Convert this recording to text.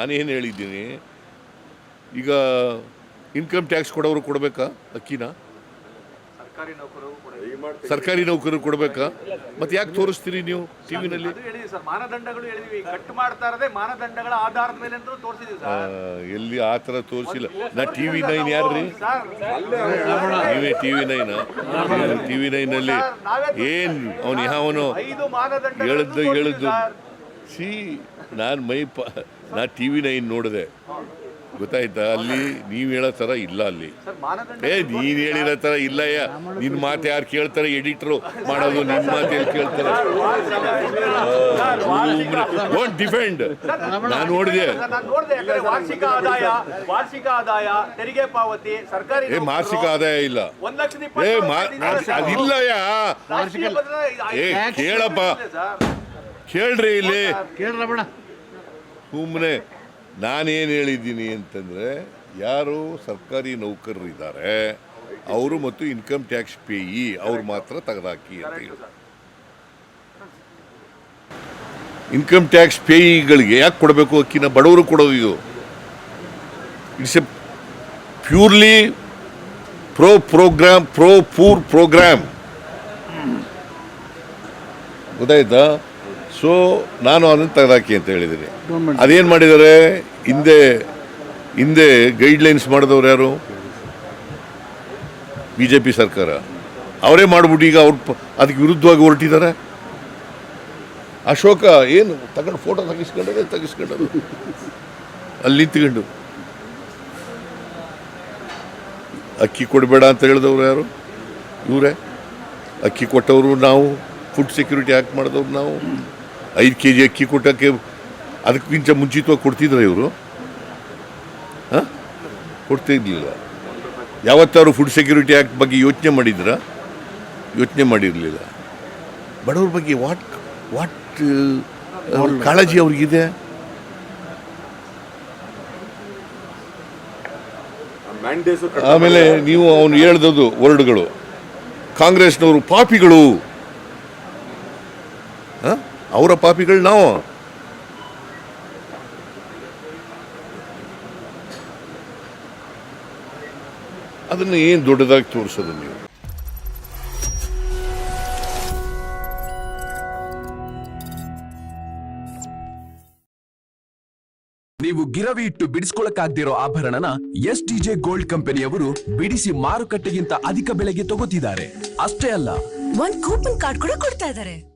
ನಾನೇನು ಹೇಳಿದ್ದೀನಿ ಈಗ ಇನ್ಕಮ್ ಟ್ಯಾಕ್ಸ್ ಕೊಡೋರು ಕೊಡಬೇಕಾ ಅಕ್ಕಿನ? ಸರ್ಕಾರಿ ನೌಕರರು ಕೂಡ ಸರ್ಕಾರಿ ನೌಕರರು ಕೊಡಬೇಕಾ? ಮತ್ತೆ ಯಾಕೆ ತೋರಿಸ್ತೀರಿ ನೀವು ಟಿವಿನಲ್ಲಿ ಅದು ಹೇಳಿದ್ವಿ ಸರ್ ಮಾನದಂಡಗಳು ಹೇಳಿದ್ವಿ. ಕಟ್ ಮಾಡ್ತಾ ಮಾನದಂಡಗಳ ಆಧಾರದ ಮೇಲೆ ಅಂತ ತೋರಿಸಿದ್ವಿ ಸರ್. ಎಲ್ಲಿ ಆ ಥರ ತೋರಿಸಿಲ್ಲ. ನಾ ಟಿವಿ ನೈನ್ ಯಾರ್ರಿ? ಸರ್ ನೀವೇ ಟಿವಿ ನೈನ್? ಟಿ ವಿ ನೈನಲ್ಲಿ ಏನು ಅವನು ಯಾವನು ಹೇಳಿದ್ದು ಹೇಳಿದ್ದು ಸಿ ನಾನು ಮೈ ಪ ನಾ ಟಿ ವಿ ನೈನ್ ನೋಡಿದೆ. ಗೊತ್ತಾಯ್ತಾ? ಅಲ್ಲಿ ನೀವು ಹೇಳೋ ಥರ ಇಲ್ಲ ಅಲ್ಲಿ. ಏ ನೀನು ಹೇಳಿರೋ ಥರ ಇಲ್ಲಯ್ಯ ನಿನ್ನ ಮಾತು ಯಾರು ಕೇಳ್ತಾರೆ? ಎಡಿಟ್ರು ಮಾಡೋದು ನಿನ್ನ ಮಾತು ಎಲ್ಲಿ ಕೇಳ್ತಾರೆ? ಡೋಂಟ್ ಡಿಫೆಂಡ್ ನಾನು ನೋಡಿದೆ. ವಾರ್ಷಿಕ ಆದಾಯ ವಾರ್ಷಿಕ ಆದಾಯ ತೆರಿಗೆ ಪಾವತಿ ಸರ್ಕಾರಿ ಏ ಮಾಸಿಕ ಆದಾಯ ಇಲ್ಲ. ಏ ಮಾ ಅದಿಲ್ಲಯ್ಯ ಏ ಕೇಳಪ್ಪ. ಕೇಳ್ರಿ ಇಲ್ಲಿ. ಕೇಳ್ರಬಣ ಸುಮ್ಮನೆ ನಾನೇನು ಹೇಳಿದ್ದೀನಿ ಅಂತಂದರೆ ಯಾರು ಸರ್ಕಾರಿ ನೌಕರರು ಇದ್ದಾರೆ ಅವರು ಮತ್ತು ಇನ್ಕಮ್ ಟ್ಯಾಕ್ಸ್ ಪೇಯಿ ಅವ್ರು ಮಾತ್ರ ತೆಗೆದಾಕಿ ಅಂತ ಹೇಳಿ. ಇನ್ಕಮ್ ಟ್ಯಾಕ್ಸ್ ಪೇಯಿಗಳಿಗೆ ಯಾಕೆ ಕೊಡಬೇಕು ಅಕ್ಕಿನ? ಬಡವರು ಕೊಡೋದು ಇದು. It's a purely pro program pro poor program ಗೊತ್ತಾಯ್ತಾ? ಸೊ ನಾನು ಅದನ್ನು ತೆಗೆದಾಕಿ ಅಂತ ಹೇಳಿದ್ದೀನಿ ಅದೇನು ಮಾಡಿದ್ದಾರೆ ಹಿಂದೆ ಹಿಂದೆ ಗೈಡ್ಲೈನ್ಸ್ ಮಾಡಿದವ್ರು ಯಾರು? ಬಿ ಜೆ ಪಿ ಸರ್ಕಾರ. ಅವರೇ ಮಾಡಿಬಿಟ್ಟು ಈಗ ಅವ್ರು ಅದಕ್ಕೆ ವಿರುದ್ಧವಾಗಿ ಹೊರಟಿದ್ದಾರೆ ಅಶೋಕ ಏನು ತಗೊಂಡು ಫೋಟೋ ತೆಗಿಸ್ಕೊಂಡ್ರೆ ತೆಗಿಸ್ಕೊಂಡದು ಅಲ್ಲಿ ನಿಂತ್ಕೊಂಡು. ಅಕ್ಕಿ ಕೊಡಬೇಡ ಅಂತ ಹೇಳಿದವರು ಯಾರು? ಇವರೇ? ಅಕ್ಕಿ ಕೊಟ್ಟವರು ನಾವು. ಫುಡ್ ಸೆಕ್ಯೂರಿಟಿ ಆ್ಯಕ್ಟ್ ಮಾಡಿದವ್ರು ನಾವು. ಐದು ಕೆ ಜಿ ಅಕ್ಕಿ ಕೊಟ್ಟಕ್ಕೆ ಅದಕ್ಕಿಂತ ಮುಂಚಿತವಾಗಿ ಕೊಡ್ತಿದ್ರು ಇವರು? ಹಾಂ? ಕೊಡ್ತಾ ಇರಲಿಲ್ಲ. ಯಾವತ್ತಾರು ಫುಡ್ ಸೆಕ್ಯೂರಿಟಿ ಆ್ಯಕ್ಟ್ ಬಗ್ಗೆ ಯೋಚನೆ ಮಾಡಿದ್ರ? ಯೋಚನೆ ಮಾಡಿರಲಿಲ್ಲ. ಬಡವ್ರ ಬಗ್ಗೆ ವಾಟ್ ವಾಟ್ ಕಾಳಜಿ ಅವ್ರಿಗಿದೆ? ಆಮೇಲೆ ನೀವು ಅವನು ಹೇಳ್ದದು ವರ್ಡ್ಗಳು ಕಾಂಗ್ರೆಸ್ನವರು ಪಾಪಿಗಳು? ಅವರ ಪಾಪಿಗಳು ನಾವು. ಅದನ್ನು ಏನು ದೊಡ್ಡದಾಗಿ ತೋರಿಸೋದು ನೀವು? ನೀವು ಗಿರವಿ ಇಟ್ಟು ಬಿಡಿಸ್ಕೊಳಕ್ಕಾಗ್ದಿರೋ ಆಭರಣನ ಎಸ್ ಡಿಜೆ ಗೋಲ್ಡ್ ಕಂಪನಿಯವರು ಬಿಡಿಸಿ ಮಾರುಕಟ್ಟೆಗಿಂತ ಅಧಿಕ ಬೆಲೆಗೆ ತಗೋತಿದ್ದಾರೆ. ಅಷ್ಟೇ ಅಲ್ಲ. ಒಂದ್ ಕೂಪನ್ ಕಾರ್ಡ್ ಕೂಡ ಕೊಡ್ತಾ ಇದಾರೆ